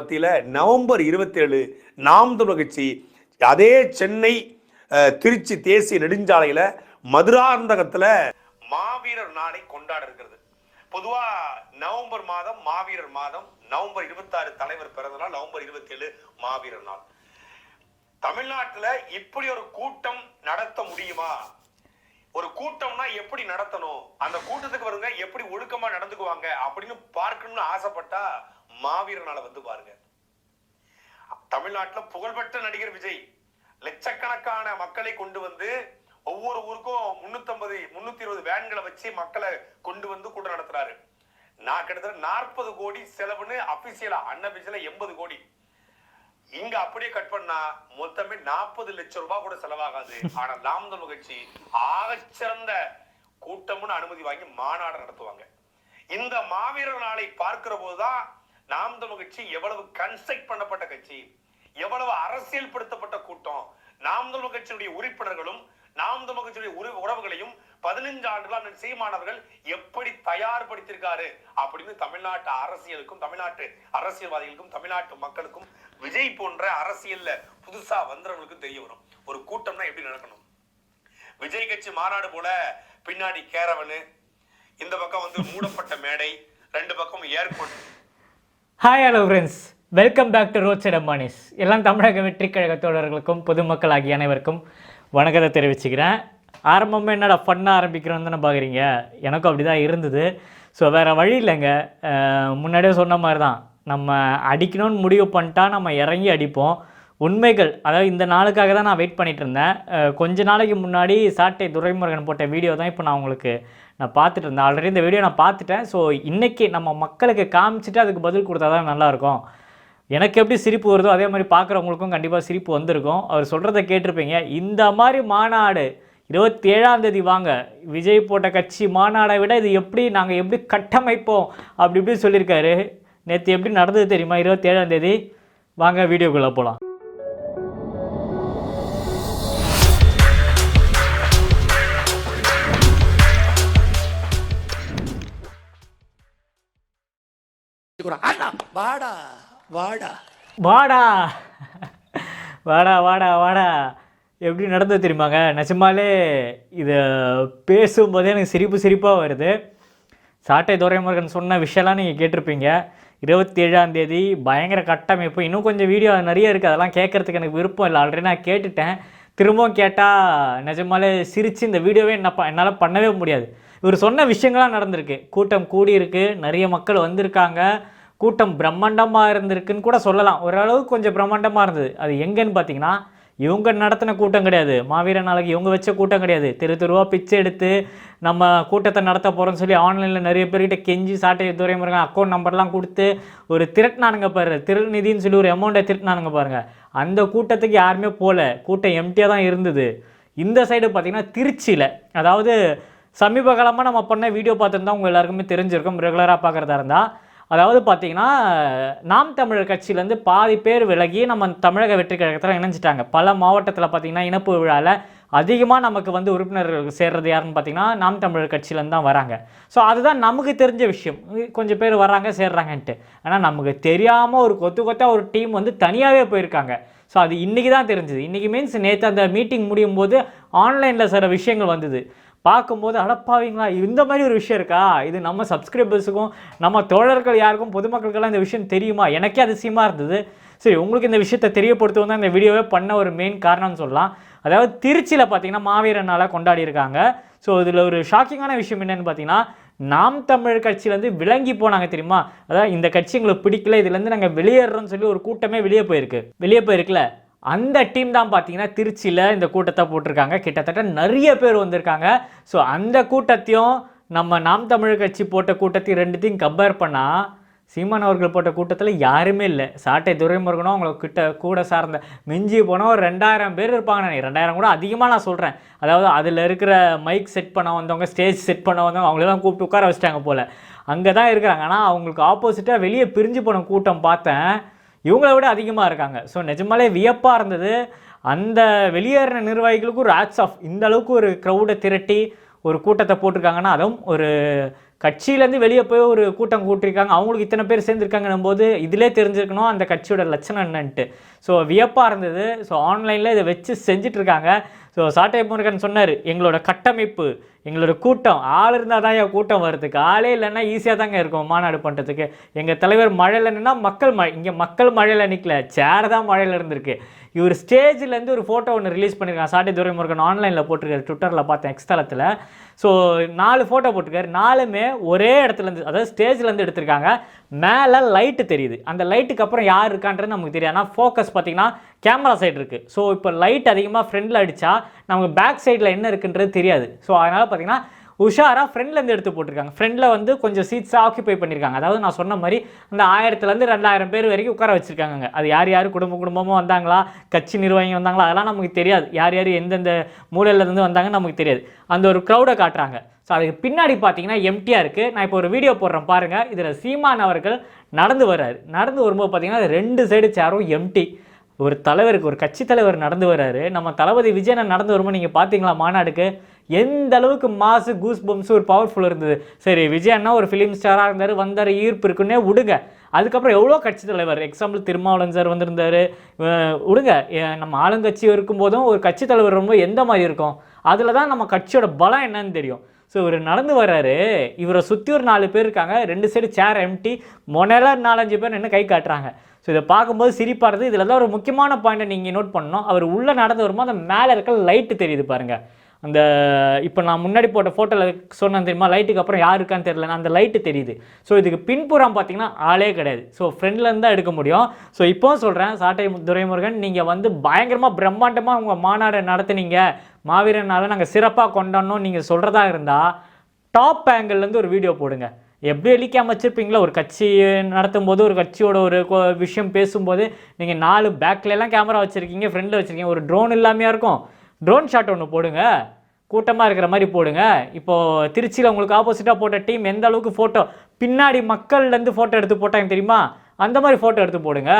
மத்தியில் நவம்பர் இருபத்தேழு நாம் தமிழ் கட்சி அதே சென்னை திருச்சி தேசிய நெடுஞ்சாலையில் மதுராந்தகத்தில் மாவீரர் நாளை கொண்டாட இருக்கிறது. பொதுவா நவம்பர் மாதம் மாவீரர் மாதம் நவம்பர் இருபத்தாறு தலைவர் பிறந்த நாள் நவம்பர் இருபத்தி ஏழு மாவீரர் நாள். தமிழ்நாட்டுல இப்படி ஒரு கூட்டம் நடத்த முடியுமா? ஒரு கூட்டம்னா எப்படி நடத்தணும்? அந்த கூட்டத்துக்கு வருங்க எப்படி ஒழுக்கமா நடந்துக்குவாங்க அப்படின்னு பார்க்கணும்னு ஆசைப்பட்டா மாவீரனால நாளை வந்து பாருங்க. தமிழ்நாட்டுல புகழ்பெற்ற நடிகர் விஜய் லட்சக்கணக்கான மக்களை கொண்டு வந்து ஒவ்வொரு ஊருக்கும் முன்னூத்தம்பது முன்னூத்தி இருபது வேன்களை வச்சு மக்களை கொண்டு வந்து கூட்டம் நடத்துறாரு. நான் கிட்டத்தட்ட நாற்பது கோடி செலவுன்னு அபிஷியலா அன்அபிஷியலா எண்பது கோடி. இங்க அப்படியே கட் பண்ணா மொத்தமே நாற்பது லட்சம் ரூபாய் கூட செலவாகாது. ஆனா நாம் தமிழ் கட்சி ஆகச்சிறந்த கூட்டம்னு அனுமதி வாங்கி மாநாடு நடத்துவாங்க. இந்த மாவீரர் நாளை பார்க்கிற போதுதான் நாம் தமிழ் கட்சி எவ்வளவு கன்ஸ்ட்ரக்ட் பண்ணப்பட்ட கட்சி எவ்வளவு அரசியல்படுத்தப்பட்ட கூட்டம் நாம் தமிழ் கட்சியினுடைய உறுப்பினர்களும் நாம் தமிழ் கட்சியுடைய உறவுகளையும் பதினஞ்சு ஆண்டுகளா அண்ணன் சீமானவர்கள் எப்படி தயார்படுத்தியிருக்காரு அப்படின்னு தமிழ்நாட்டு அரசியலுக்கும் தமிழ்நாட்டு அரசியல்வாதிகளுக்கும் தமிழ்நாட்டு மக்களுக்கும் விஜய் போன்ற அரசியல்ல புதுசா வந்தவங்களுக்கும் தெரிய வரும். ஒரு கூட்டம்னா எப்படி நடக்கணும்? விஜய் கட்சி மாநாடு போல பின்னாடி கேரவனு இந்த பக்கம் வந்து மூடப்பட்ட மேடை ரெண்டு பக்கம் airport hi hello friends welcome back to roadside Ambanis எல்லாம் தமிழக வெற்றி கழக தோழர்களுக்கும் பொதுமக்கள் ஆகிய அனைவருக்கும் வணக்கத்தை தெரிவிச்சுக்கிறேன். ஆரம்பமே என்னடா ஃபன்னாக ஆரம்பிக்கிறோன்னு தானே பார்க்குறீங்க எனக்கும் அப்படி தான் இருந்தது. ஸோ வேறு வழி இல்லைங்க. முன்னாடியே சொன்ன மாதிரி தான் நம்ம அடிக்கணும்னு முடிவு பண்ணிட்டா நம்ம இறங்கி அடிப்போம். உண்மைகள் அதாவது இந்த நாளுக்காக தான் நான் வெயிட் பண்ணிகிட்டு இருந்தேன் கொஞ்ச நாளைக்கு முன்னாடி சாட்டை துரைமுருகன் போட்ட வீடியோ தான் இப்போ நான் உங்களுக்கு நான் பார்த்துட்டு இருந்தேன் ஆல்ரெடி இந்த வீடியோ நான் பார்த்துட்டேன். ஸோ இன்றைக்கி நம்ம மக்களுக்கு காமிச்சிட்டு அதுக்கு பதில் கொடுத்தா தான் நல்லாயிருக்கும். எனக்கு எப்படி சிரிப்பு வருதோ அதே மாதிரி பார்க்குறவங்களுக்கும் கண்டிப்பாக சிரிப்பு வந்திருக்கும். அவர் சொல்கிறத கேட்டிருப்பீங்க. இந்த மாதிரி மாநாடு இருபத்தி ஏழாம் தேதி வாங்க. விஜய் போட்ட கட்சி மாநாடை விட இது எப்படி நாங்கள் எப்படி கட்டமைப்போம்? அப்படி இப்படி சொல்லியிருக்காரு. நேற்று எப்படி நடந்தது தெரியுமா? இருபத்தி ஏழாம் தேதி. வாங்க வீடியோக்குள்ளே போகலாம் வாடா வாடா. வாடா. வாடா வாடா வாடா. எப்படி நடந்தது தெரியுமாங்க? நிஜமாலே இதை பேசும்போதே எனக்கு சிரிப்பு சிரிப்பாக வருது. சாட்டை துரைமுருகன் சொன்ன விஷயம்லாம் நீங்கள் கேட்டிருப்பீங்க. இருபத்தி ஏழாம் தேதி பயங்கர கட்டமைப்பு. இன்னும் கொஞ்சம் வீடியோ நிறைய இருக்குது அதெல்லாம் கேட்குறதுக்கு எனக்கு விருப்பம் இல்லை. ஆல்ரெடி நான் கேட்டுட்டேன். திரும்பவும் கேட்டால் நிஜமாலே சிரித்து இந்த வீடியோவே என்ன ப என்னால் பண்ணவே முடியாது. இவர் சொன்ன விஷயங்கள்லாம் நடந்திருக்கு. கூட்டம் கூடியிருக்கு நிறைய மக்கள் வந்திருக்காங்க. கூட்டம் பிரம்மாண்டமாக இருந்திருக்குன்னு கூட சொல்லலாம். ஓரளவுக்கு கொஞ்சம் பிரம்மாண்டமாக இருந்தது. அது எங்கேன்னு பார்த்தீங்கன்னா இவங்க நடத்தின கூட்டம் கிடையாது. மாவீர நாளைக்கு இவங்க வச்ச கூட்டம் கிடையாது. தெரு தெருவாக பிச்சை எடுத்து நம்ம கூட்டத்தை நடத்த போகிறோம்னு சொல்லி ஆன்லைனில் நிறைய பேர்கிட்ட கெஞ்சி சாட்டை துறைமுருகன் அக்கௌண்ட் நம்பர்லாம் கொடுத்து ஒரு திரட்டினானுங்க பாரு திருநிதின்னு சொல்லி ஒரு அமௌண்ட்டை திரட்டினானுங்க பாருங்கள் அந்த கூட்டத்துக்கு யாருமே போகல கூட்டம் எம்டியாக தான் இருந்தது. இந்த சைடு பார்த்தீங்கன்னா திருச்சியில் அதாவது சமீப காலமாக நம்ம பண்ண வீடியோ பார்த்துருந்தா உங்கள் எல்லாருக்குமே தெரிஞ்சிருக்கும் ரெகுலராக பார்க்குறதா இருந்தால் அதாவது பார்த்தீங்கன்னா நாம் தமிழர் கட்சியிலேருந்து பாதி பேர் விலகி நம்ம தமிழக வெற்றி கழகத்தில் இணைஞ்சிட்டாங்க. பல மாவட்டத்தில் பார்த்தீங்கன்னா இணைப்பு விழாவில் அதிகமாக நமக்கு வந்து உறுப்பினர்கள் சேர்றது யாருன்னு பார்த்தீங்கன்னா நாம் தமிழர் கட்சியிலேருந்து தான் வராங்க. ஸோ அதுதான் நமக்கு தெரிஞ்ச விஷயம். கொஞ்சம் பேர் வராங்க சேர்றாங்கன்ட்டு. ஆனால் நமக்கு தெரியாமல் ஒரு கொத்து கொத்தாக ஒரு டீம் வந்து தனியாகவே போயிருக்காங்க. ஸோ அது இன்றைக்கி தான் தெரிஞ்சுது. இன்றைக்கி மீன்ஸ் நேற்று அந்த மீட்டிங் முடியும் போது ஆன்லைனில் சில விஷயங்கள் வந்தது. பார்க்கும்போது அடப்பாவீங்களா இந்த மாதிரி ஒரு விஷயம் இருக்கா? இது நம்ம சப்ஸ்கிரைபர்ஸுக்கும் நம்ம தோழர்கள் யாருக்கும் பொதுமக்களுக்கெல்லாம் இந்த விஷயம் தெரியுமா? எனக்கே அதிசயமாக இருந்தது. சரி உங்களுக்கு இந்த விஷயத்தை தெரியப்படுத்தவும் தான் இந்த வீடியோவே பண்ண ஒரு மெயின் காரணம்னு சொல்லலாம். அதாவது திருச்சியில் பார்த்தீங்கன்னா மாவீரர் நாளாக கொண்டாடி இருக்காங்க ஸோ இதில் ஒரு ஷாக்கிங்கான விஷயம் என்னென்னு பார்த்தீங்கன்னா நாம் தமிழ் கட்சியிலேருந்து விளங்கி போனாங்க தெரியுமா? அதாவது இந்த கட்சி எங்களுக்கு பிடிக்கல இதுலேருந்து நாங்கள் வெளியேறோம்னு சொல்லி ஒரு கூட்டமே வெளியே போயிருக்கு. வெளியே போயிருக்குல்ல? அந்த டீம் தான் பார்த்தீங்கன்னா திருச்சியில் இந்த கூட்டத்தை போட்டிருக்காங்க. கிட்டத்தட்ட நிறைய பேர் வந்திருக்காங்க. ஸோ அந்த கூட்டத்தையும் நம்ம நாம் தமிழ் கட்சி போட்ட கூட்டத்தையும் ரெண்டுத்தையும் கம்பேர் பண்ணால் சீமான் அவர்கள் போட்ட கூட்டத்தில் யாருமே இல்லை. சாட்டை துரைமுருகனும் அவங்கள கிட்ட கூட சார்ந்த மிஞ்சி போனால் ஒரு ரெண்டாயிரம் பேர் இருப்பாங்க. நான் ரெண்டாயிரம் கூட அதிகமாக நான் சொல்கிறேன் அதாவது அதில் இருக்கிற மைக் செட் பண்ண வந்தவங்க ஸ்டேஜ் செட் பண்ண வந்தவங்க அவங்களெல்லாம் கூப்பிட்டு உட்கார வச்சிட்டாங்க போல். அங்கே தான் இருக்கிறாங்க. ஆனால் அவங்களுக்கு ஆப்போசிட்டாக வெளியே பிரிஞ்சு போன கூட்டம் பார்த்தேன். இவங்கள விட அதிகமாக இருக்காங்க. ஸோ நிஜமாலே வியப்பாக இருந்தது. அந்த வெளியேறின நிர்வாகிகளுக்கும் ஒரு ஆஃப் இந்த அளவுக்கு ஒரு க்ரௌடை திரட்டி ஒரு கூட்டத்தை போட்டிருக்காங்கன்னா அதுவும் ஒரு கட்சியிலேருந்து வெளியே போய் ஒரு கூட்டம் கூட்டிருக்காங்க. அவங்களுக்கு இத்தனை பேர் சேர்ந்துருக்காங்கன்னும் போது இதிலே தெரிஞ்சிருக்கணும் அந்த கட்சியோட லட்சணம் என்னன்ட்டு. ஸோ வியப்பாக இருந்தது. ஸோ ஆன்லைனில் இதை வச்சு செஞ்சுட்டு இருக்காங்க. ஸோ சாட்டை முருகன் சொன்னார் எங்களோட கட்டமைப்பு எங்களோட கூட்டம் ஆள் இருந்தால் தான் என் கூட்டம் வர்றதுக்கு. ஆளே இல்லைன்னா ஈஸியாக தாங்க இருக்கும் மாநாடு பண்ணுறதுக்கு எங்கள் தலைவர் மழையில் நின்னா மக்கள் மழை இங்கே மக்கள் மழையில் நிற்கல சேர் தான் மழையில் இருந்திருக்கு. இவர் ஸ்டேஜ்லேருந்து ஒரு ஃபோட்டோ ஒன்று ரிலீஸ் பண்ணியிருக்காங்க சாட்டை துரைமுருகன் ஆன்லைனில் போட்டிருக்காரு ட்விட்டரில் பார்த்தேன் எக்ஸ்தலத்தில் ஸோ நாலு ஃபோட்டோ போட்டிருக்காரு. நாலுமே ஒரே இடத்துலேருந்து அதாவது ஸ்டேஜ்லேருந்து எடுத்திருக்காங்க. மேலே லைட்டு தெரியுது. அந்த லைட்டுக்கு அப்புறம் யார் இருக்கான்றது நமக்கு தெரியாது. ஆனால் ஃபோக்கஸ் பார்த்தீங்கன்னா கேமரா சைடு இருக்குது ஸோ இப்போ லைட் அதிகமாக ஃப்ரண்டில் அடித்தா நமக்கு பேக் சைடில் என்ன இருக்குன்றது தெரியாது. ஸோ அதனால் பார்த்தீங்கன்னா உஷாராக ஃப்ரெண்ட்லேருந்து எடுத்து போட்டிருக்காங்க. ஃப்ரெண்டில் வந்து கொஞ்சம் சீட்ஸாக ஆக்கியபை பண்ணியிருக்காங்க அதாவது நான் சொன்ன மாதிரி அந்த ஆயிரத்துலேருந்து ரெண்டாயிரம் பேர் வரைக்கும் உட்கார வச்சுருக்காங்க அது யார் யார் குடும்ப குடும்பமாக வந்தாங்களா? கட்சி நிர்வாகி வந்தாங்களா? அதெல்லாம் நமக்கு தெரியாது. யார் யார் எந்தெந்த மூலையிலேருந்து வந்தாங்கன்னு நமக்கு தெரியாது. அந்த ஒரு க்ரௌடை காட்டுறாங்க. ஸோ அதுக்கு பின்னாடி பார்த்தீங்கன்னா எம்டியாக இருக்குது நான் இப்போ ஒரு வீடியோ போடுறேன் பாருங்கள் இதில் சீமான் அவர்கள் நடந்து வர்றாரு. நடந்து வரும்போது பார்த்தீங்கன்னா ரெண்டு சைடு சேரும் எம்டி ஒரு தலைவருக்கு ஒரு கட்சி தலைவர் நடந்து வர்றாரு. நம்ம தளபதி விஜயன் நடந்து வரும்போது நீங்கள் பார்த்தீங்களா மாநாடுக்கு? எந்த அளவுக்கு மாசு கூஸ் பம்ஸ் ஒரு பவர்ஃபுல் இருந்தது. சரி விஜயன்னா ஒரு ஃபிலிம் ஸ்டாராக இருந்தார் வந்தார் ஈர்ப்பு இருக்குன்னே விடுங்க. அதுக்கப்புறம் எவ்வளோ கட்சி தலைவர்? எக்ஸாம்பிள் திருமாவளவன் சார் வந்திருந்தாரு. விடுங்க. நம்ம ஆளுங்கட்சி இருக்கும்போதும் ஒரு கட்சி தலைவர் ரொம்ப எந்த மாதிரி இருக்கும்? அதில் தான் நம்ம கட்சியோட பலம் என்னன்னு தெரியும். ஸோ இவர் நடந்து வர்றாரு. இவரை சுற்றி ஒரு நாலு பேர் இருக்காங்க. ரெண்டு சைடு சேர் எம்டி மொனையில நாலஞ்சு பேர் நின்று கை காட்டுறாங்க. ஸோ இதை பார்க்கும்போது சிரிப்பாகிறது இதில் தான் ஒரு முக்கியமான பாயிண்ட்டை நீங்கள் நோட் பண்ணணும். அவர் உள்ளே நடந்து வரும்போது அந்த மேலே இருக்க லைட்டு தெரியுது பாருங்கள் அந்த இப்போ நான் முன்னாடி போட்ட ஃபோட்டோவில் சொன்னேன் தெரியுமா? லைட்டுக்கு அப்புறம் யார் இருக்கான்னு தெரியல. அந்த லைட்டு தெரியுது. ஸோ இதுக்கு பின்புறம் பார்த்தீங்கன்னா ஆளே கிடையாது. ஸோ ஃப்ரெண்ட்லேருந்து தான் எடுக்க முடியும். ஸோ இப்போ சொல்கிறேன் சாட்டை துரைமுருகன் நீங்கள் வந்து பயங்கரமாக பிரம்மாண்டமாக உங்கள் மாநாடு நடத்துனீங்க. மாவீரனால் நாங்கள் சிறப்பாக கொண்டாடணும் நீங்கள் சொல்கிறதா இருந்தால் டாப் ஆங்கிள்லேருந்து ஒரு வீடியோ போடுங்க. எப்படி எலிக்காம வச்சுருப்பீங்களா ஒரு கட்சி நடத்தும் போது ஒரு கட்சியோட ஒரு விஷயம் பேசும்போது நீங்கள் நாலு பேக்ல கேமரா வச்சுருக்கீங்க ஃப்ரெண்டில் வச்சுருக்கீங்க ஒரு ட்ரோன் இல்லாமையாக இருக்கும். ட்ரோன் ஷாட் ஒன்று போடுங்க. கூட்டமாக இருக்கிற மாதிரி போடுங்க. இப்போது திருச்சியில் உங்களுக்கு ஆப்போசிட்டாக போட்ட டீம் எந்த அளவுக்கு ஃபோட்டோ பின்னாடி மக்கள்லேருந்து ஃபோட்டோ எடுத்து போட்டாங்க தெரியுமா? அந்த மாதிரி ஃபோட்டோ எடுத்து போடுங்க.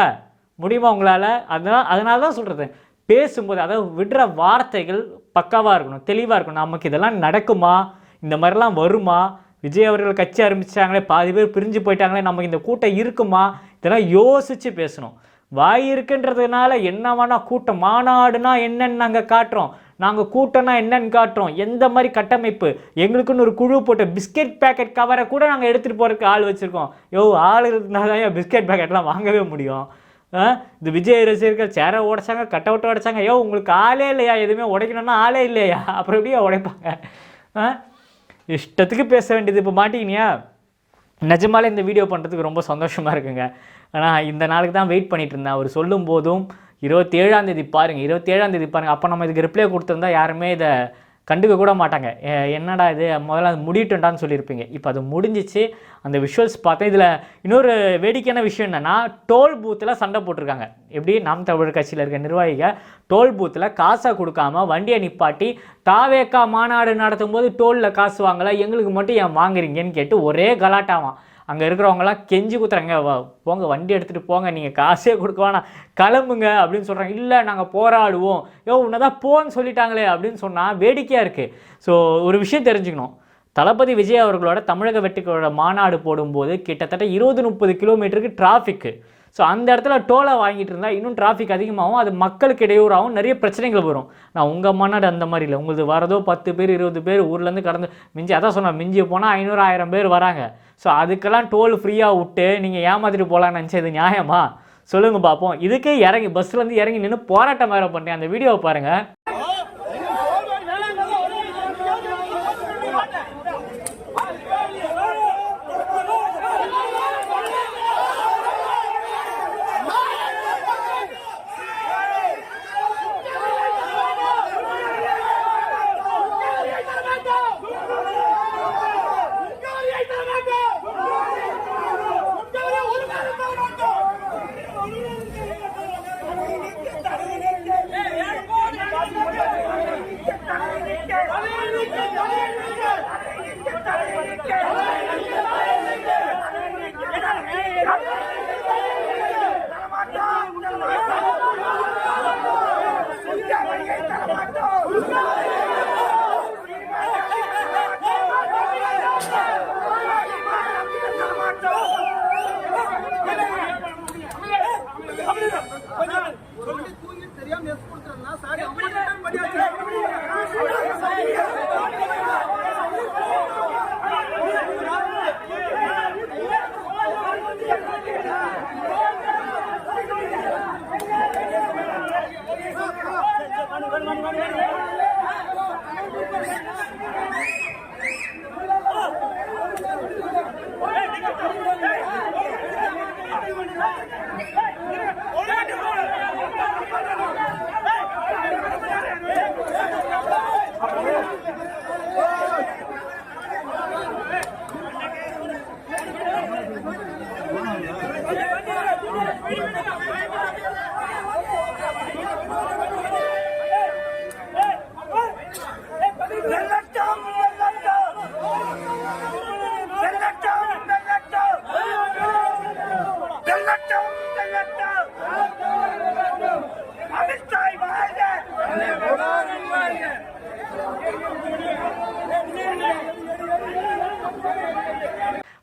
முடியுமா உங்களால்? அதனால் அதனால தான் சொல்கிறது பேசும்போது அதாவது விடுற வார்த்தைகள் பக்காவாக இருக்கணும் தெளிவாக இருக்கணும். நமக்கு இதெல்லாம் நடக்குமா? இந்த மாதிரிலாம் வருமா? விஜய் அவர்கள் கட்சி ஆரம்பித்தாங்களே பாதி பேர் பிரிஞ்சு போயிட்டாங்களே நமக்கு இந்த கூட்டம் இருக்குமா? இதெல்லாம் யோசித்து பேசணும். வாய் இருக்குன்றதுனால என்ன வேணால் கூட்டம் மாநாடுனா என்னன்னு நாங்கள் காட்டுறோம். நாங்கள் கூட்டம்னா என்னன்னு காட்டுறோம். எந்த மாதிரி கட்டமைப்பு? எங்களுக்குன்னு ஒரு குழு போட்ட பிஸ்கெட் பேக்கெட் கவரை கூட நாங்கள் எடுத்துகிட்டு போகிறதுக்கு ஆள் வச்சுருக்கோம். யோ ஆள் இருந்தால் தான் பிஸ்கெட் பேக்கெட்லாம் வாங்கவே முடியும். இந்த விஜய் ரசிகர்கள் சேரை உடைச்சாங்க கட் அவுட்டை உடைச்சாங்க. ஐயோ உங்களுக்கு ஆளே இல்லையா? எதுவுமே உடைக்கணும்னா ஆளே இல்லையா? அப்புறம் எப்படியா உடைப்பாங்க? ஆ? இஷ்டத்துக்கு பேச வேண்டியது இப்போ மாட்டிக்கினியா? நிஜமாலே இந்த வீடியோ பண்ணுறதுக்கு ரொம்ப சந்தோஷமாக இருக்குங்க. ஆனால் இந்த நாளுக்கு தான் வெயிட் பண்ணிகிட்டு இருந்தேன். அவர் சொல்லும் போதும் இருபத்தேழாந்தேதி தேதி பாருங்கள் இருபத்தேழாந்தேதி தேதி பாருங்கள் அப்போ நம்ம இதுக்கு ரிப்ளை கொடுத்துருந்தா யாருமே இதை கண்டுக்க கூட மாட்டாங்க. என்னடா இது? முதல்ல அது முடியட்டும்டான்னு சொல்லியிருப்பீங்க. இப்போ அது முடிஞ்சிச்சு. அந்த விஷுவல்ஸ் பார்த்தேன். இதில் இன்னொரு வேடிக்கையான விஷயம் என்னென்னா டோல் பூத்தில் சண்டை போட்டிருக்காங்க. எப்படி? நாம் தமிழர் கட்சியில் இருக்க நிர்வாகிகள் டோல் பூத்தில் காசை கொடுக்காம வண்டியை நிப்பாட்டி தாவேக்கா மாநாடு நடத்தும் போது டோலில் காசு வாங்கலை. எங்களுக்கு மட்டும் ஏன் வாங்குறீங்கன்னு கேட்டு ஒரே கலாட்டாவான். அங்கே இருக்கிறவங்களாம் கெஞ்சி குத்துறாங்க போங்க வண்டி எடுத்துகிட்டு போங்க நீங்கள் காசே கொடுக்க வேணாம் கிளம்புங்க அப்படின்னு சொல்கிறாங்க இல்லை நாங்கள் போராடுவோம். யோ உன்னதான் போன்னு சொல்லிட்டாங்களே அப்படின்னு சொன்னால் வேடிக்கையாக இருக்குது ஸோ ஒரு விஷயம் தெரிஞ்சுக்கணும். தளபதி விஜய் அவர்களோட தமிழக வெற்றிகளோட மாநாடு போடும்போது கிட்டத்தட்ட இருபது முப்பது கிலோமீட்டருக்கு டிராஃபிக்கு ஸோ அந்த இடத்துல டோலை வாங்கிட்டு இருந்தால் இன்னும் டிராஃபிக் அதிகமாகவும் அது மக்களுக்கு இடையூறாகவும் நிறைய பிரச்சனைகள் வரும். நான் உங்கள் மாநாடு அந்த மாதிரி இல்லை. உங்களது வரதோ பத்து பேர் இருபது பேர் ஊர்லேருந்து கடந்து மிஞ்சி அதான் சொன்னேன் மிஞ்சி போனால் ஐநூறு ஆயிரம் பேர் வராங்க. ஸோ அதுக்கெல்லாம் டோல் ஃப்ரீயாக விட்டு நீங்கள் ஏமாத்திட்டு போகலான்னு நினச்சது நியாயமா? சொல்லுங்கள் பார்ப்போம் இதுக்கே இறங்கி பஸ்லேருந்து இறங்கி நின்று போராட்டம் வேறு பண்ணுறேன் அந்த வீடியோவை பாருங்கள்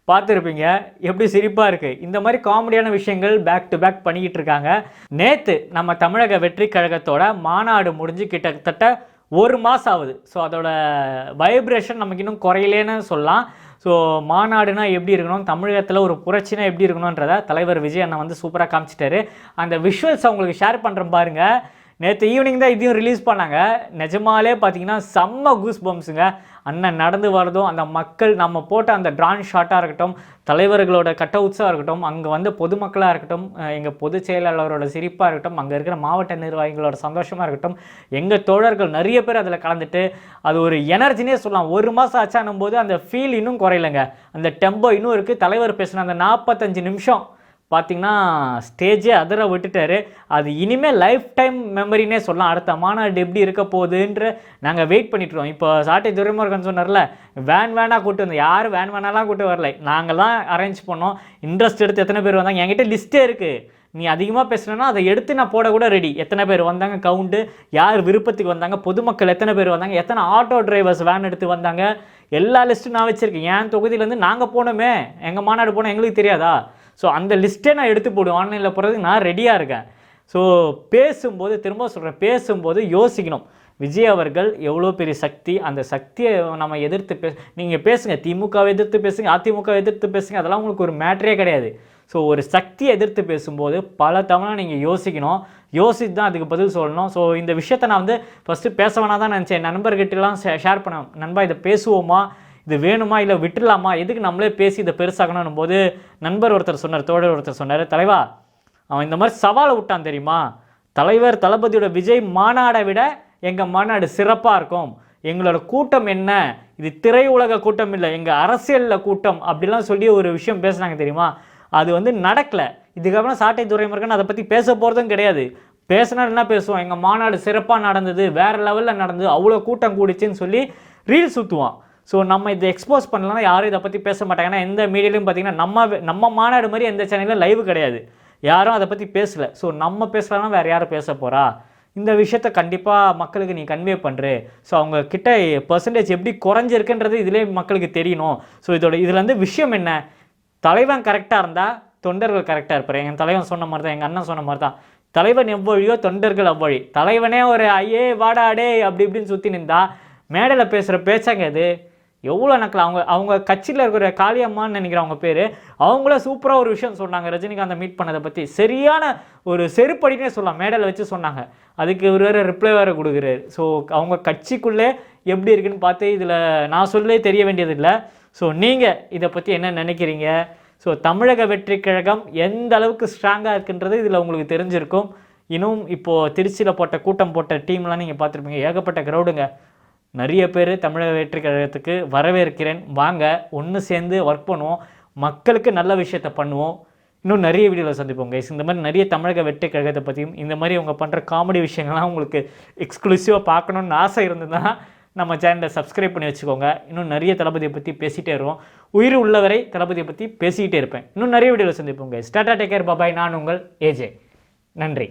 பார்த்துருப்பீங்க. எப்படி சிரிப்பாக இருக்குது இந்த மாதிரி காமெடியான விஷயங்கள் பேக் டு பேக் பண்ணிக்கிட்டு இருக்காங்க. நேற்று நம்ம தமிழக வெற்றி கழகத்தோட மாநாடு முடிஞ்சு கிட்டத்தட்ட ஒரு மாதம் ஆகுது. ஸோ அதோட வைப்ரேஷன் நமக்கு இன்னும் குறையிலேன்னு சொல்லலாம். ஸோ மாநாடுனா எப்படி இருக்கணும்? தமிழகத்தில் ஒரு புரட்சினா எப்படி இருக்கணுன்றத தலைவர் விஜய் அண்ணன் வந்து சூப்பராக காமிச்சிட்டாரு. அந்த விஷுவல்ஸ் அவங்களுக்கு ஷேர் பண்ணுறேன் பாருங்கள் நேற்று ஈவினிங் தான் இதையும் ரிலீஸ் பண்ணாங்க. நிஜமாலே பார்த்தீங்கன்னா செம்ம கூஸ் பம்ப்ஸுங்க அண்ணன் நடந்து வரதும் அந்த மக்கள் நம்ம போட்ட அந்த ட்ரான் ஷாட்டாக இருக்கட்டும் தலைவர்களோட கட் அவுட்ஸாக இருக்கட்டும் அங்கே வந்த பொதுமக்களாக இருக்கட்டும் எங்கள் பொதுச் செயலாளரோட சிரிப்பாக இருக்கட்டும் அங்கே இருக்கிற மாவட்ட நிர்வாகிகளோட சந்தோஷமாக இருக்கட்டும் எங்கள் தோழர்கள் நிறைய பேர் அதில் கலந்துட்டு அது ஒரு எனர்ஜினே சொல்லலாம். ஒரு மாதம் ஆச்சானும் போது அந்த ஃபீல் இன்னும் குறையலைங்க. அந்த டெம்போ இன்னும் இருக்குது தலைவர் பேசின அந்த நாற்பத்தஞ்சு நிமிஷம் பார்த்திங்கன்னா ஸ்டேஜே அதிர விட்டுட்டாரு. அது இனிமேல் லைஃப் டைம் மெமரினே சொல்லலாம். அடுத்த மாநாடு எப்படி இருக்க போகுதுன்ற நாங்கள் வெயிட் பண்ணிட்டுருவோம் இப்போ சாட்டை துரைமுருகன் சொன்னார்ல வேன் வேனாக கூட்டு வந்தோம் யாரும் வேன் வேனாலாம் கூட்டு வரல. நாங்கள் தான் அரேஞ்ச் பண்ணோம். இன்ட்ரெஸ்ட் எடுத்து எத்தனை பேர் வந்தாங்க? என்கிட்ட லிஸ்ட்டே இருக்குது நீ அதிகமாக பேசுனா அதை எடுத்து நான் போட கூட ரெடி எத்தனை பேர் வந்தாங்க? கவுண்டு யார் விருப்பத்துக்கு வந்தாங்க? பொதுமக்கள் எத்தனை பேர் வந்தாங்க? எத்தனை ஆட்டோ டிரைவர்ஸ் வேன் எடுத்து வந்தாங்க? எல்லா லிஸ்ட்டும் நான் வச்சுருக்கேன். என் தொகுதியிலேருந்து நாங்கள் போனோமே. எங்கள் மாநாடு போனோம். எங்களுக்கு தெரியாதா? ஸோ அந்த லிஸ்ட்டே நான் எடுத்து போடுவேன் ஆன்லைனில் போகிறதுக்கு நான் ரெடியாக இருக்கேன். ஸோ பேசும்போது திரும்ப சொல்கிறேன் பேசும்போது யோசிக்கணும். விஜய் அவர்கள் எவ்வளோ பெரிய சக்தி அந்த சக்தியை நம்ம எதிர்த்து பே நீங்கள் பேசுங்க திமுகவை எதிர்த்து பேசுங்க அதிமுகவை எதிர்த்து பேசுங்க அதெல்லாம் உங்களுக்கு ஒரு மேட்ரே கிடையாது. ஸோ ஒரு சக்தியை எதிர்த்து பேசும்போது பல தவணை நீங்கள் யோசிக்கணும். யோசித்து தான் அதுக்கு பதில் சொல்லணும். ஸோ இந்த விஷயத்தை நான் வந்து ஃபஸ்ட்டு பேச வேணாம் தான் நினச்சேன். நண்பர்கிட்டலாம் ஷேர் பண்ண நண்பா இதை பேசுவோமா? இது வேணுமா இல்லை விட்டுடலாமா? எதுக்கு நம்மளே பேசி இதை பெருசாகணும் போது நண்பர் ஒருத்தர் சொன்னார் தோழர் ஒருத்தர் சொன்னார் தலைவா அவன் இந்த மாதிரி சவாலை விட்டான் தெரியுமா? தலைவர் தளபதியோட விஜய் மாநாடை விட எங்கள் மாநாடு சிறப்பாக இருக்கும். எங்களோட கூட்டம் என்ன? இது திரையுலக கூட்டம் இல்லை எங்கள் அரசியலில் கூட்டம். அப்படிலாம் சொல்லி ஒரு விஷயம் பேசுனாங்க தெரியுமா? அது வந்து நடக்கலை. இதுக்கப்புறம் சாட்டை துறைமுருகன் அதை பற்றி பேச போகிறதும் கிடையாது. பேசினா என்ன பேசுவோம்? எங்கள் மாநாடு சிறப்பாக நடந்தது வேறு லெவலில் நடந்தது அவ்வளோ கூட்டம் கூடிச்சுன்னு சொல்லி ரீல் சுற்றுவான் ஸோ நம்ம இதை எக்ஸ்போஸ் பண்ணலன்னா யாரும் இதை பற்றி பேச மாட்டாங்க. ஏன்னா எந்த மீடியாலையும் பார்த்தீங்கன்னா நம்ம நம்ம மாநாடு மாதிரி எந்த சேனலும் லைவ் கிடையாது. யாரும் அதை பற்றி பேசலை. ஸோ நம்ம பேசலாம்னா வேறு யாரும் பேச போகிறா இந்த விஷயத்த கண்டிப்பாக மக்களுக்கு நீ கன்வே பண்ணுற ஸோ அவங்க கிட்ட பர்சன்டேஜ் எப்படி குறைஞ்சிருக்குன்றது இதிலே மக்களுக்கு தெரியணும். ஸோ இதோட இதில் வந்து விஷயம் என்ன? தலைவன் கரெக்டாக இருந்தால் தொண்டர்கள் கரெக்டாக இருப்பார். எங்கள் தலைவன் சொன்ன மாதிரி தான் எங்கள் அண்ணன் சொன்ன மாதிரி தான் தலைவன் எவ்வழியோ தொண்டர்கள் அவ்வழி. தலைவனே ஒரு ஐயே வாடாடே அப்படி இப்படின்னு சுற்றி நின்றா மேடையில் பேசுகிற பேச்சாங்க அது எவ்வளோ நக்கல் அவங்க அவங்க கட்சியில் இருக்கிற காளியம்மான்னு நினைக்கிற அவங்க பேர் அவங்கள சூப்பராக ஒரு விஷயம் சொன்னாங்க. ரஜினிகாந்தை மீட் பண்ணதை பற்றி சரியான ஒரு செருப்படினே சொல்லலாம். மேடலை வச்சு சொன்னாங்க. அதுக்கு ஒரு வேறு ரிப்ளை வேறு கொடுக்குறாரு. ஸோ அவங்க கட்சிக்குள்ளே எப்படி இருக்குன்னு பார்த்து இதில் நான் சொல்லே தெரிய வேண்டியதில்லை. ஸோ நீங்கள் இதை பற்றி என்ன நினைக்கிறீங்க? ஸோ தமிழக வெற்றி கழகம் எந்த அளவுக்கு ஸ்ட்ராங்காக இருக்குன்றது இதில் உங்களுக்கு தெரிஞ்சிருக்கும். இன்னும் இப்போது திருச்சியில் போட்ட கூட்டம் போட்ட டீம்லாம் நீங்கள் பார்த்துருப்பீங்க. ஏகப்பட்ட க்ரௌடுங்க நிறைய பேர் தமிழக வெற்றி கழகத்துக்கு வரவேற்கிறேன். வாங்க ஒன்று சேர்ந்து ஒர்க் பண்ணுவோம். மக்களுக்கு நல்ல விஷயத்த பண்ணுவோம். இன்னும் நிறைய வீடியோவில் சந்திப்போம் கைஸ் இந்த மாதிரி நிறைய தமிழக வெற்றி கழகத்தை பற்றியும் இந்த மாதிரி அவங்க பண்ணுற காமெடி விஷயங்கள்லாம் உங்களுக்கு எக்ஸ்க்ளூசிவாக பார்க்கணுன்னு ஆசை இருந்ததுன்னா நம்ம சேனலை சப்ஸ்கிரைப் பண்ணி வச்சுக்கோங்க. இன்னும் நிறைய தளபதியை பற்றி பேசிகிட்டே வருவோம். உயிர் உள்ளவரை தளபதியை பற்றி பேசிக்கிட்டே இருப்பேன். இன்னும் நிறைய வீடியோவில் சந்திப்போம் guys tata take care bye bye நான் உங்கள் ஏஜே நன்றி.